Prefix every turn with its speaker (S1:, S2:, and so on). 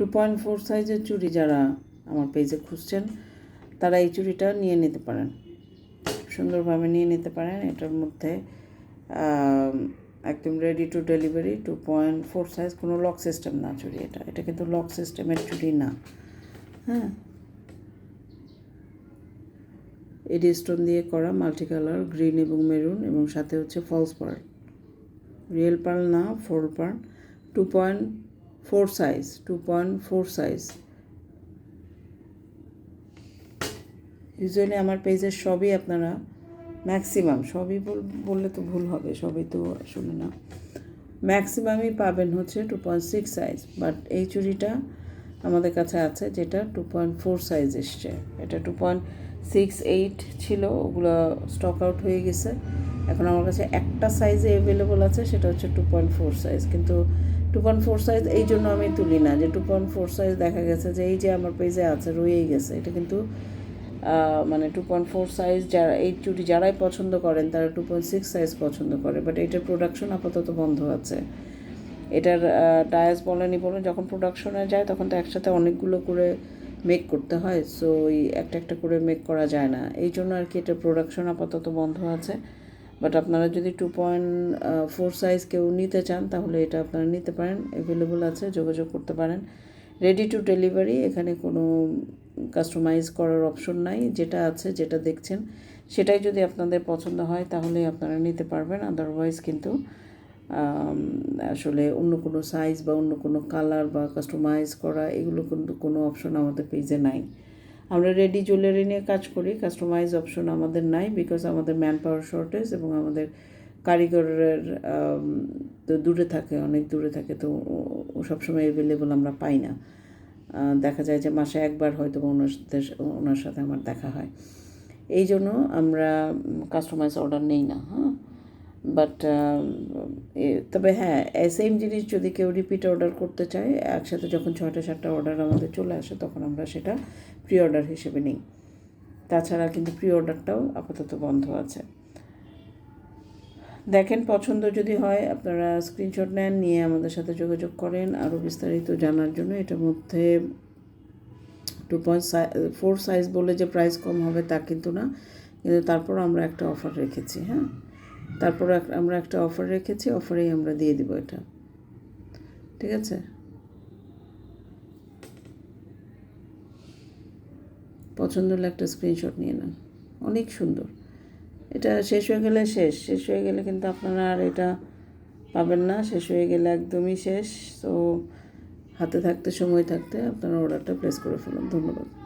S1: Two point four সাইজের চুড়ি যারা আমার পেজে খুঁজছেন, তারা এই চুড়িটা নিয়ে নিতে পারেন। সুন্দরভাবে নিয়ে নিতে পারেন। এটার মধ্যে একদম ready to delivery two point four size কোনো লক সিস্টেম না চুড়ি এটা। এটা কিন্তু লক সিস্টেমের চুড়ি না। হ্যাঁ? এডি স্টোন দিয়ে করা মাল্টি কালার গ্রিন এবং মেরুন এবং সাথে হচ্ছে ফলস পার্ল রিয়েল পার্ল না four pearl two point four size, two point four size. Usually আমার পেজের সবই আপনারা ম্যাক্সিমাম, সবই বল- বললে তো ভুল হবে, সবই তো আসলে না। ম্যাক্সিমামই পাবেন হচ্ছে two point six size, but এই চুড়িটা আমাদের কাছে আছে যেটা টু পয়েন্ট ফোর সাইজ এসছে। এটা টু পয়েন্ট সিক্স এইট ছিল, ওগুলো স্টক আউট হয়ে গেছে। এখন আমার কাছে একটা সাইজে অ্যাভেলেবল আছে, সেটা হচ্ছে টু পয়েন্ট ফোর সাইজ কিন্তু টু পয়েন্ট ফোর সাইজ এই জন্য আমি তুলি না, যে টু পয়েন্ট ফোর সাইজ দেখা গেছে যে এই যে আমার পেজে আছে, রয়েই গেছে। এটা কিন্তু মানে টু পয়েন্ট ফোর সাইজ যারা, এই চুটি যারাই পছন্দ করেন, তারা টু পয়েন্ট সিক্স সাইজ পছন্দ করে। বাট এটার প্রোডাকশন আপাতত বন্ধ আছে। এটার ডায়াস বলেনি বলেন যখন প্রোডাকশনে যায়, তখন তো একসাথে অনেকগুলো করে মেক করতে হয়। সো ওই একটা একটা করে মেক করা যায় না। এই জন্য আর কি এটার প্রোডাকশন আপাতত বন্ধ আছে। বাট আপনারা যদি টু পয়েন্ট ফোর সাইজ কেউ নিতে চান, তাহলে এটা আপনারা নিতে পারেন। অ্যাভেলেবল আছে, যোগাযোগ করতে পারেন। রেডি টু ডেলিভারি এখানে কোনো কাস্টমাইজ করার অপশন নাই। যেটা আছে, যেটা দেখছেন, সেটাই যদি আপনাদের পছন্দ হয়, তাহলে আপনারা নিতে পারবেন। আদারওয়াইজ কিন্তু আসলে অন্য কোনো সাইজ বা অন্য কোনো কালার বা কাস্টমাইজ করা, এগুলো কিন্তু কোনো অপশন আমাদের পেজে নাই। আমরা রেডি জুয়েলারি নিয়ে কাজ করি কাস্টমাইজ অপশন আমাদের নাই বিকজ আমাদের ম্যান পাওয়ার শর্টেজ এবং আমাদের কারিগরের তো দূরে থাকে, অনেক দূরে থাকে, তো সবসময় অ্যাভেলেবল আমরা পাই না। দেখা যায় যে মাসে একবার হয়তো সাথে ওনার সাথে আমার দেখা হয়। এই জন্য আমরা কাস্টমাইজ অর্ডার নেই না হ্যাঁ? বাট তবে হ্যাঁ সেম জিনিস যদি কেউ রিপিট অর্ডার করতে চায়, একসাথে যখন ছয়টা সাতটা অর্ডার আমাদের চলে আসে, তখন আমরা সেটা প্রি অর্ডার হিসেবে নিই। তাছাড়া কিন্তু প্রি অর্ডারটাও আপাতত বন্ধ আছে। দেখেন, পছন্দ যদি হয়, আপনারা স্ক্রিনশট নেন, নিয়ে আমাদের সাথে যোগাযোগ করেন। আরও বিস্তারিত জানার জন্য এটার মধ্যে টু পয়েন্ট ফোর সাইজ বলে যে প্রাইস কম হবে তা কিন্তু না। কিন্তু তারপর আমরা একটা অফার রেখেছি হ্যাঁ? তারপর আমরা একটা অফার রেখেছি অফারেই আমরা দিয়ে দিব এটা। ঠিক আছে? পছন্দ হলে একটা স্ক্রিনশট নিয়ে নেন। অনেক সুন্দর। এটা শেষ হয়ে গেলে শেষ। শেষ হয়ে গেলে কিন্তু আপনারা আর এটা পাবেন না। শেষ হয়ে গেলে একদমই শেষ। তো হাতে থাকতে, সময় থাকতে আপনারা অর্ডারটা প্লেস করে ফেলুন। ধন্যবাদ।